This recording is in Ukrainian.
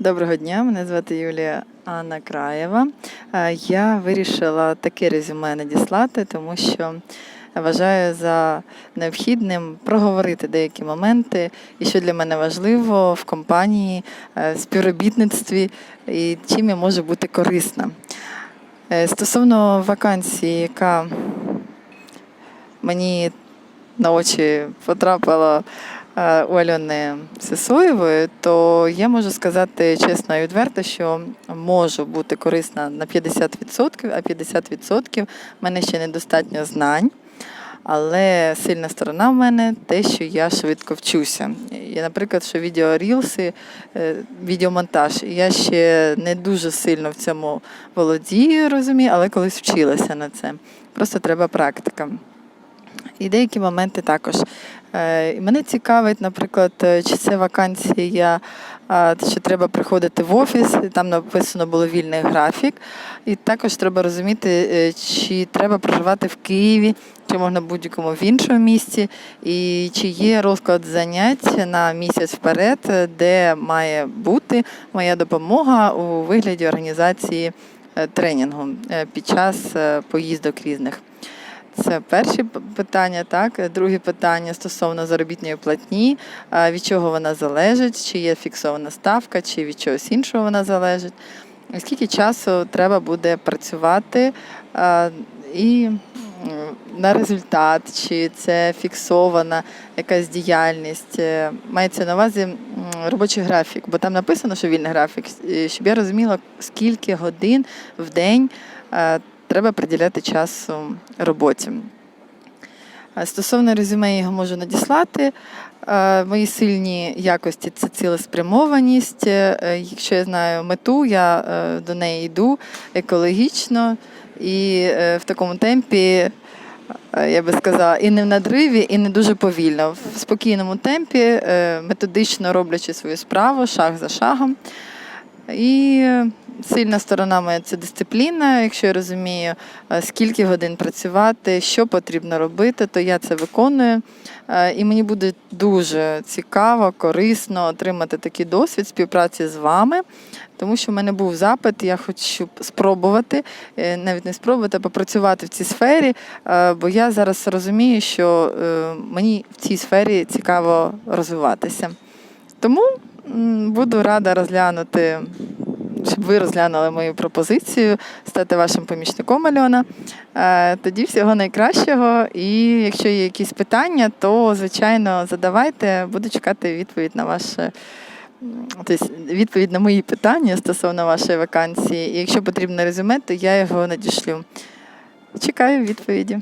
Доброго дня, мене звати Юлія Анна Краєва. Е, Я вирішила таке резюме надіслати, тому що вважаю за необхідним проговорити деякі моменти, і що для мене важливо в компанії, е, в співробітництві і чим я можу бути корисна. Е, Стосовно вакансії, яка мені на очі потрапила у Альони Сисоєвої, то я можу сказати чесно і відверто, що можу бути корисна на 50%, а 50% в мене ще недостатньо знань. Але сильна сторона в мене те, що я швидко вчуся. Я, наприклад, що відеорілси, е, відеомонтаж, я ще не дуже сильно в цьому володію, розумію, але колись вчилася на це. Просто треба практика. І деякі моменти також. Е, Мене цікавить, наприклад, е, чи це вакансія, що треба приходити в офіс, там написано було вільний графік. І також треба розуміти, е, чи треба проживати в Києві, чи можна в будь-якому в іншому місці, і чи є розклад занять на місяць вперед, е, де має бути моя допомога у вигляді організації е, тренінгу е, під час е, поїздок різних. Це перше питання, так. Друге питання стосовно заробітної платні, від чого вона залежить, чи є фіксована ставка, чи від чогось іншого вона залежить. Скільки часу треба буде працювати і на результат, чи це фіксована якась діяльність. Е, Мається на увазі робочий графік, бо там написано, що вільний графік, щоб я розуміла, скільки годин в день е, треба приділяти часу роботі. Стосовно резюме, його можу надіслати. Е, Мої сильні якості це цілеспрямованість. Е, Якщо я знаю мету, я е, до неї йду екологічно і е, в такому темпі, е, я би сказала, і не в надриві, і не дуже повільно. В спокійному темпі, е, методично роблячи свою справу, шаг за шагом. І е, сильна сторона моя це дисципліна. Якщо я розумію, е, скільки годин працювати, що потрібно робити, то я це виконую. Е, І мені буде дуже цікаво, корисно отримати такий досвід співпраці з вами, тому що в мене був запит, я хочу спробувати, навіть не спробувати, а попрацювати в цій сфері, бо я зараз розумію, що мені в цій сфері цікаво розвиватися. Тому буду рада розглянути, щоб ви розглянули мою пропозицію, стати вашим помічником Альона. Е, Тоді всього найкращого. І якщо є якісь питання, то звичайно задавайте. Буду чекати відповідь на ваше. Тобто відповідь на мої питання стосовно вашої вакансії. І якщо потрібне резюме, то я його надішлю. Чекаю відповіді.